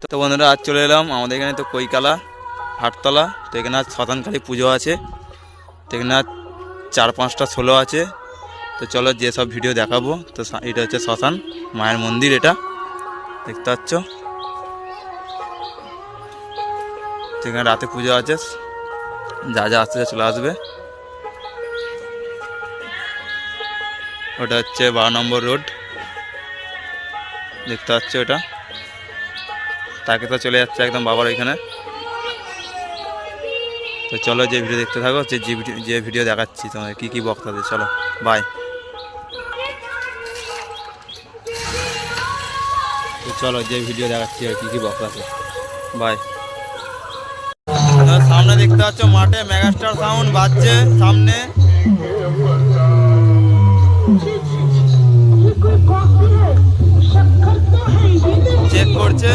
তো বন্ধুরা, আজ চলে এলাম আমাদের এখানে তো কৈকালা হাটতলা। তো এখানে আজ শতানকালী পুজো আছে। তো এখানে আজ চার পাঁচটা ষোলো আছে। তো চলো যেসব ভিডিও দেখাবো, তো এটা হচ্ছে শ্মশান, মায়ের মন্দির এটা। দেখতে পাচ্ছ? এখানে রাতে পুজো আছে। যা যা আসতে চলে আসবে। ওটা হচ্ছে বারো নম্বর রোড। দেখতে পাচ্ছ ওটা তাকে তো চলে যাচ্ছে একদম বাবার ওইখানে। তো চলো যে ভিডিও দেখতে থাকো, যে যে ভিডিও দেখাচ্ছি তোমাদের, কী কী বক্তাদের, চলো বাই চলো যে ভিডিও দেখাচ্ছি আর কী কী বক্তাদের বাই সামনে দেখতে পাচ্ছ মাঠে মেগাস্টার সাউন্ড বাজছে সামনে। চেক করছে।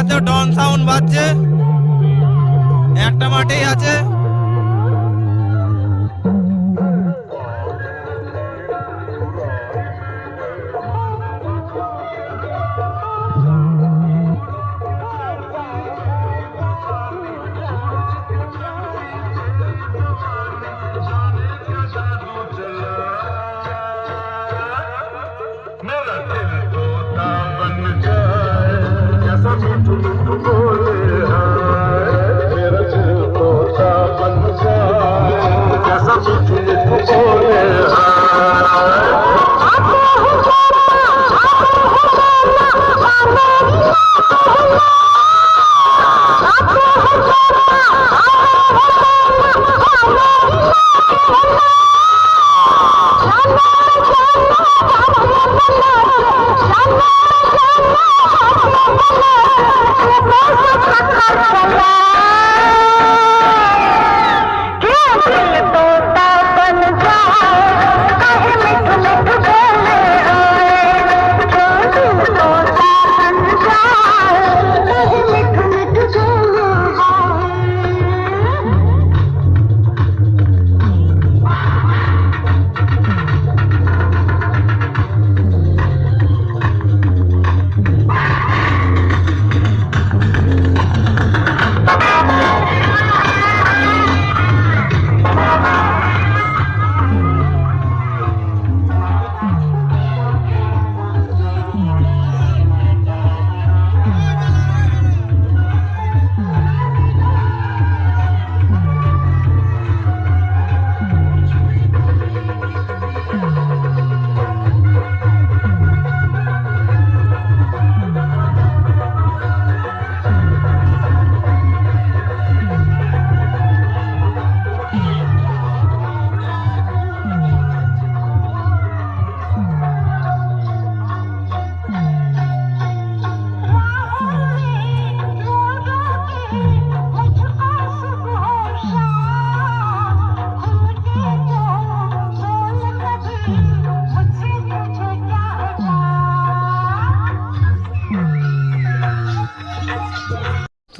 দেখতে ডন সাউন্ড বাজছে। একটা মাঠেই আছে।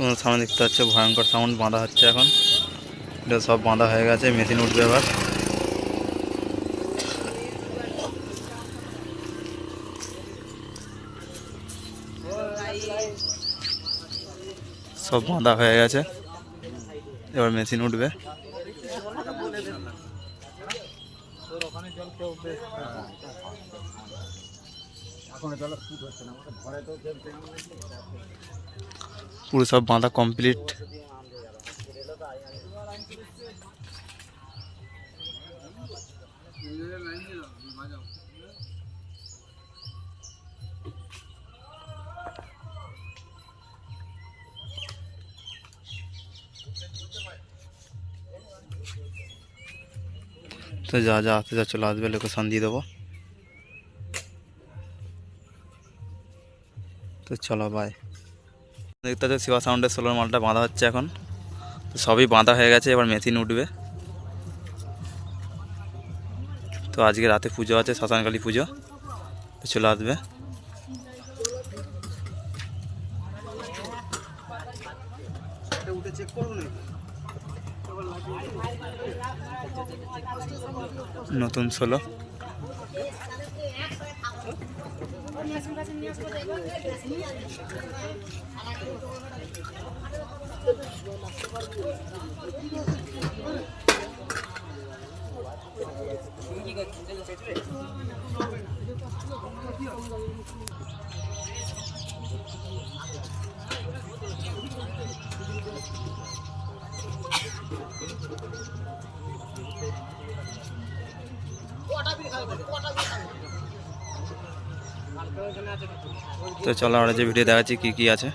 তোমার সামনে দেখতে পাচ্ছ, ভয়ঙ্কর সাউন্ড বাঁধা হচ্ছে এখন। এটা সব বাঁধা হয়ে গেছে মেশিন উঠবে এবার। সব বাঁধা হয়ে গেছে, এবার মেশিন উঠবে। পুরো সব বাঁধা কমপ্লিট তো যা যা আসতে যা চলে আসবে লোকেশন দিয়ে দেবো তো চলো বাই দেখতে পাচ্ছ শিবা সাউন্ডের সোলার মালটা বাঁধা হচ্ছে এখন। তো সবই বাঁধা হয়ে গেছে, এবার মেশিন উঠবে। তো আজকে রাতে পুজো আছে শ্মশানকালী পুজো। তো চলে আসবে। নতুন 공기가 굉장히 제주해. Thank you. তো চলো আমরা যে ভিডিও দেখাচ্ছি কী কী আছে।